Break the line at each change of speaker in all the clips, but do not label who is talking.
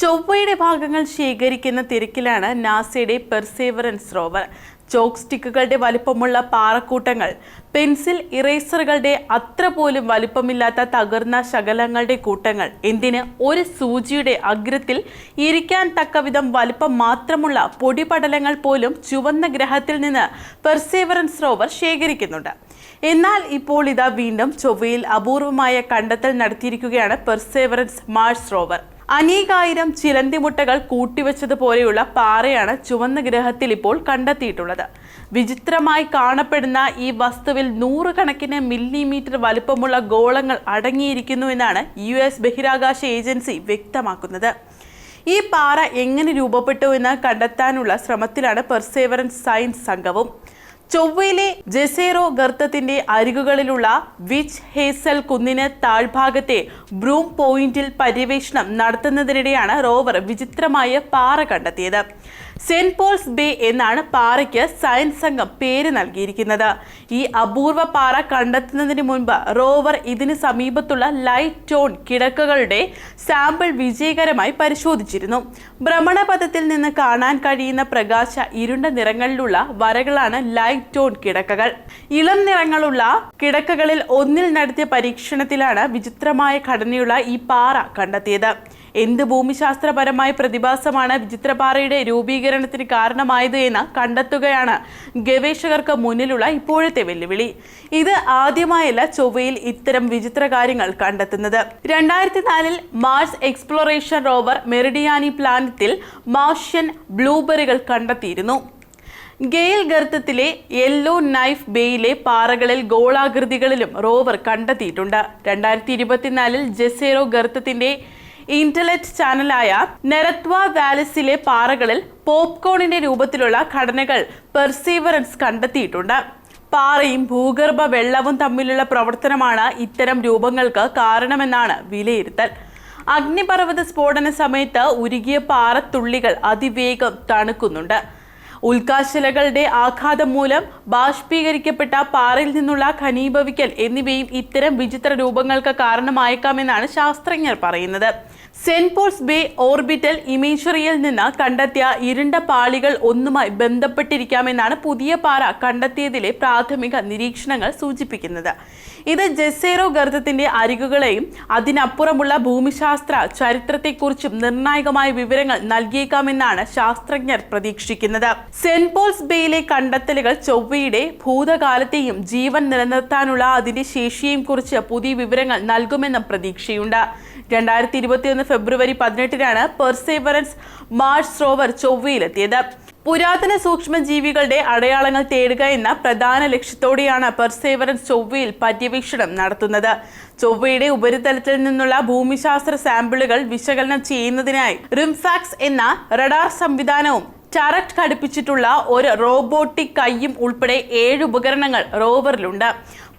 ചൊവ്വയുടെ ഭാഗങ്ങൾ ശേഖരിക്കുന്ന തിരക്കിലാണ് നാസയുടെ പെർസേവറൻസ് റോവർ. ചോക്ക് സ്റ്റിക്കുകളുടെ വലിപ്പമുള്ള പാറക്കൂട്ടങ്ങൾ പെൻസിൽ ഇറേസറുകളുടെ അത്ര പോലും വലിപ്പമില്ലാത്ത തകർന്ന ശകലങ്ങളുടെ കൂട്ടങ്ങൾ. എന്തിന്? ഒരു സൂചിയുടെ അഗ്രത്തിൽ ഇരിക്കാൻ തക്കവിധം വലിപ്പം മാത്രമുള്ള പൊടിപടലങ്ങൾ പോലും ചുവന്ന ഗ്രഹത്തിൽ നിന്ന് പെർസേവറൻസ് റോവർ ശേഖരിക്കുന്നുണ്ട്. എന്നാൽ ഇപ്പോൾ ഇതാ വീണ്ടും ചൊവ്വയിൽ അപൂർവമായ കണ്ടെത്തൽ നടത്തിയിരിക്കുകയാണ് പെർസേവറൻസ് മാർസ് റോവർ. അനേകായിരം ചിലന്തിമുട്ടകൾ കൂട്ടിവെച്ചതുപോലെയുള്ള പാറയാണ് ചുവന്ന ഗ്രഹത്തിൽ ഇപ്പോൾ കണ്ടെത്തിയിട്ടുള്ളത്. വിചിത്രമായി കാണപ്പെടുന്ന ഈ വസ്തുവിൽ നൂറുകണക്കിന് മില്ലിമീറ്റർ വലുപ്പമുള്ള ഗോളങ്ങൾ അടങ്ങിയിരിക്കുന്നു എന്നാണ് യു എസ് ബഹിരാകാശ ഏജൻസി വ്യക്തമാക്കുന്നത്. ഈ പാറ എങ്ങനെ രൂപപ്പെട്ടു എന്ന് കണ്ടെത്താനുള്ള ശ്രമത്തിലാണ് പെർസേവറൻസ് സയൻസ് സംഘവും. ചൊവ്വയിലെ ജെസേറോ ഗർത്തത്തിന്റെ അരികുകളിലുള്ള വിച്ച് ഹേസൽ കുന്നിന് താഴ്ഭാഗത്തെ ബ്രൂം പോയിന്റിൽ പര്യവേഷണം നടത്തുന്നതിനിടെയാണ് റോവർ വിചിത്രമായ പാറ കണ്ടെത്തിയത്. സെന്റ് പോൾസ് ബേ എന്നാണ് പാറയ്ക്ക് സയൻസ് സംഘം പേര് നൽകിയിരിക്കുന്നത്. ഈ അപൂർവ പാറ കണ്ടെത്തുന്നതിന് മുൻപ് റോവർ ഇതിന് സമീപത്തുള്ള ലൈറ്റ് ടോൺ കിടക്കകളുടെ സാമ്പിൾ വിജയകരമായി പരിശോധിച്ചിരുന്നു. ഭ്രമണപഥത്തിൽ നിന്ന് കാണാൻ കഴിയുന്ന പ്രകാശ ഇരുണ്ട നിറങ്ങളിലുള്ള വരകളാണ് ലൈറ്റ് ടോൺ കിടക്കകൾ. ഇളം നിറങ്ങളുള്ള കിടക്കകളിൽ ഒന്നിൽ നടത്തിയ പരീക്ഷണത്തിലാണ് വിചിത്രമായ ഘടനയുള്ള ഈ പാറ കണ്ടെത്തിയത്. എന്ത് ഭൂമിശാസ്ത്രപരമായ പ്രതിഭാസമാണ് വിചിത്രപാറയുടെ രൂപീകരണത്തിന് കാരണമായത് എന്ന് കണ്ടെത്തുകയാണ് ഗവേഷകർക്ക് മുന്നിലുള്ള ഇപ്പോഴത്തെ വെല്ലുവിളി. ഇത് ആദ്യമായല്ല ചൊവ്വയിൽ ഇത്തരം വിചിത്ര കാര്യങ്ങൾ കണ്ടെത്തുന്നത്. രണ്ടായിരത്തി നാലിൽ മാർസ് എക്സ്പ്ലോറേഷൻ റോവർ മെറിഡിയാനി പ്ലാനറ്റിൽ മാർഷ്യൻ ബ്ലൂബെറികൾ കണ്ടെത്തിയിരുന്നു. ഗെയിൽ ഗർത്തത്തിലെ യെല്ലോ നൈഫ് ബേയിലെ പാറകളിൽ ഗോളാകൃതികളിലും റോവർ കണ്ടെത്തിയിട്ടുണ്ട്. രണ്ടായിരത്തി ഇരുപത്തിനാലിൽ ജെസേറോ ഗർത്തത്തിന്റെ ഇന്റർനെറ്റ് ചാനലായ നെരത്വ വാലിസിലെ പാറകളിൽ പോപ്കോണിന്റെ രൂപത്തിലുള്ള ഘടനകൾ പെർസീവറൻസ് കണ്ടെത്തിയിട്ടുണ്ട്. പാറയും ഭൂഗർഭ വെള്ളവും തമ്മിലുള്ള പ്രവർത്തനമാണ് ഇത്തരം രൂപങ്ങൾക്ക് കാരണമെന്നാണ് വിലയിരുത്തൽ. അഗ്നിപർവത സ്ഫോടന സമയത്ത് ഉരുകിയ പാറത്തുള്ളികൾ അതിവേഗം തണുക്കുന്നുണ്ട്. ഉൽക്കാശലകളുടെ ആഘാതം മൂലം ബാഷ്പീകരിക്കപ്പെട്ട പാറയിൽ നിന്നുള്ള ഖനീഭവിക്കൽ എന്നിവയും ഇത്തരം വിചിത്ര രൂപങ്ങൾക്ക് കാരണമായേക്കാമെന്നാണ് ശാസ്ത്രജ്ഞർ പറയുന്നത്. സെന്റ് പോൾസ് ബേ ഓർബിറ്റൽ ഇമേജറിയിൽ നിന്ന് കണ്ടെത്തിയ ഇരുണ്ട പാളികൾ ഒന്നുമായി ബന്ധപ്പെട്ടിരിക്കാമെന്നാണ് പുതിയ പാറ കണ്ടെത്തിയതിലെ പ്രാഥമിക നിരീക്ഷണങ്ങൾ സൂചിപ്പിക്കുന്നത്. ഇത് ജെസേറോ ഗർത്തത്തിന്റെ അരികുകളെയും അതിനപ്പുറമുള്ള ഭൂമിശാസ്ത്ര ചരിത്രത്തെക്കുറിച്ചും നിർണായകമായ വിവരങ്ങൾ നൽകിയേക്കാമെന്നാണ് ശാസ്ത്രജ്ഞർ പ്രതീക്ഷിക്കുന്നത്. സെന്റ് പോൾസ് ബേയിലെ കണ്ടെത്തലുകൾ ചൊവ്വയുടെ ഭൂതകാലത്തെയും ജീവൻ നിലനിർത്താനുള്ള അതിന്റെ ശേഷിയെയും കുറിച്ച് പുതിയ വിവരങ്ങൾ നൽകുമെന്നും പ്രതീക്ഷയുണ്ട്. രണ്ടായിരത്തി ഇരുപത്തിയൊന്ന് ഫെബ്രുവരി പതിനെട്ടിനാണ് പെർസേവറൻസ് മാർസ് റോവർ ചൊവ്വയിലെത്തിയത്. പുരാതന സൂക്ഷ്മജീവികളുടെ അടയാളങ്ങൾ തേടുക എന്ന പ്രധാന ലക്ഷ്യത്തോടെയാണ് പെർസേവറൻസ് ചൊവ്വയിൽ പര്യവേക്ഷണം നടത്തുന്നത്. ചൊവ്വയുടെ ഉപരിതലത്തിൽ നിന്നുള്ള ഭൂമിശാസ്ത്ര സാമ്പിളുകൾ വിശകലനം ചെയ്യുന്നതിനായി റിംഫാക്സ് എന്ന റഡാർ സംവിധാനവും ടറക്ട് ഘടിപ്പിച്ചിട്ടുള്ള ഒരു റോബോട്ടിക് കൈയും ഉൾപ്പെടെ ഏഴ് ഉപകരണങ്ങൾ റോവറിലുണ്ട്.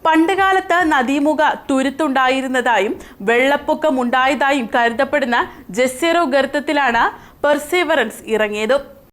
പണ്ടുകാലത്ത് നദീമുഖ തുരുത്തുണ്ടായിരുന്നതായും വെള്ളപ്പൊക്കം ഉണ്ടായതായും കരുതപ്പെടുന്ന ജസ്സെറോ ഗർത്തത്തിലാണ് പെർസേവറൻസ് ഇറങ്ങിയത്.